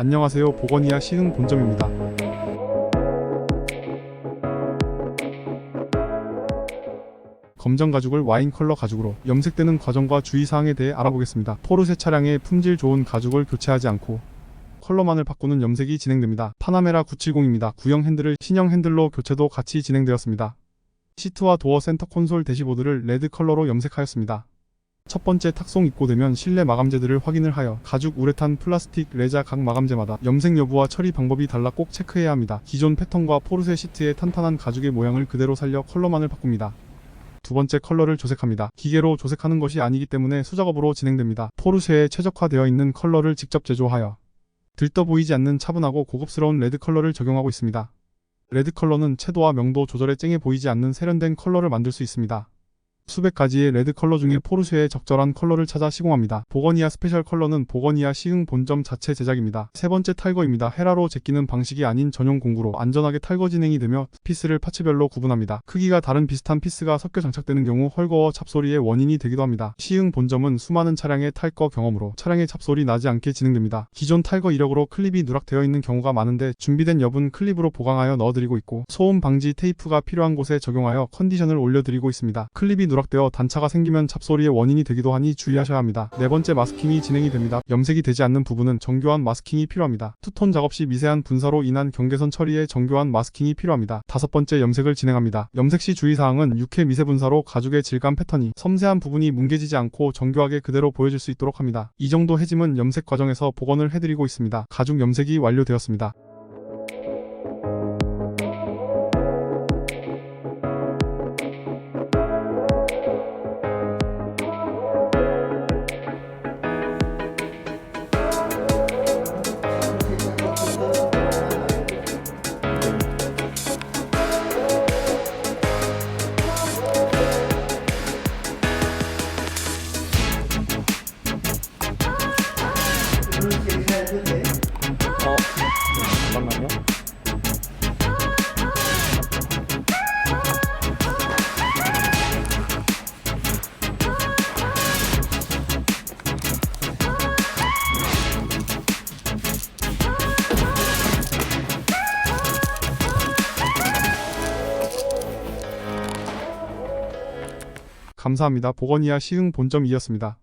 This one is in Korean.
안녕하세요 보거니아 시흥 본점입니다. 검정 가죽을 와인 컬러 가죽으로 염색되는 과정과 주의사항에 대해 알아보겠습니다. 포르쉐 차량의 품질 좋은 가죽을 교체하지 않고 컬러만을 바꾸는 염색이 진행됩니다. 파나메라 970입니다. 구형 핸들을 신형 핸들로 교체도 같이 진행되었습니다. 시트와 도어 센터 콘솔 대시보드를 레드 컬러로 염색하였습니다. 첫 번째 탁송 입고 되면 실내 마감재들을 확인을 하여 가죽, 우레탄, 플라스틱, 레자 각 마감재마다 염색 여부와 처리 방법이 달라 꼭 체크해야 합니다. 기존 패턴과 포르쉐 시트의 탄탄한 가죽의 모양을 그대로 살려 컬러만을 바꿉니다. 두 번째 컬러를 조색합니다. 기계로 조색하는 것이 아니기 때문에 수작업으로 진행됩니다. 포르쉐에 최적화되어 있는 컬러를 직접 제조하여 들떠 보이지 않는 차분하고 고급스러운 레드 컬러를 적용하고 있습니다. 레드 컬러는 채도와 명도 조절에 쨍해 보이지 않는 세련된 컬러를 만들 수 있습니다. 수백 가지의 레드 컬러 중에 포르쉐에 적절한 컬러를 찾아 시공합니다. 보거니아 스페셜 컬러는 보거니아 시흥 본점 자체 제작입니다. 세 번째 탈거입니다. 헤라로 제끼는 방식이 아닌 전용 공구로 안전하게 탈거 진행이 되며 피스를 파츠별로 구분합니다. 크기가 다른 비슷한 피스가 섞여 장착되는 경우 헐거워 잡소리의 원인이 되기도 합니다. 시흥 본점은 수많은 차량의 탈거 경험으로 차량의 잡소리 나지 않게 진행됩니다. 기존 탈거 이력으로 클립이 누락되어 있는 경우가 많은데 준비된 엽은 클립으로 보강하여 넣어드리고 있고 소음 방지 테이프가 필요한 곳에 적용하여 컨디션을 올려드리고 있습니다. 클립이 누락 되어 단차가 생기면 잡소리의 원인이 되기도 하니 주의하셔야 합니다. 네 번째 마스킹이 진행이 됩니다. 염색이 되지 않는 부분은 정교한 마스킹이 필요합니다. 투톤 작업 시 미세한 분사로 인한 경계선 처리에 정교한 마스킹이 필요합니다. 다섯 번째 염색을 진행합니다. 염색 시 주의사항은 육회 미세 분사로 가죽의 질감 패턴이 섬세한 부분이 뭉개지지 않고 정교하게 그대로 보여질 수 있도록 합니다. 이 정도 해짐은 염색 과정에서 복원을 해드리고 있습니다. 가죽 염색이 완료되었습니다. 감사합니다. 보거니아 시흥 본점이었습니다.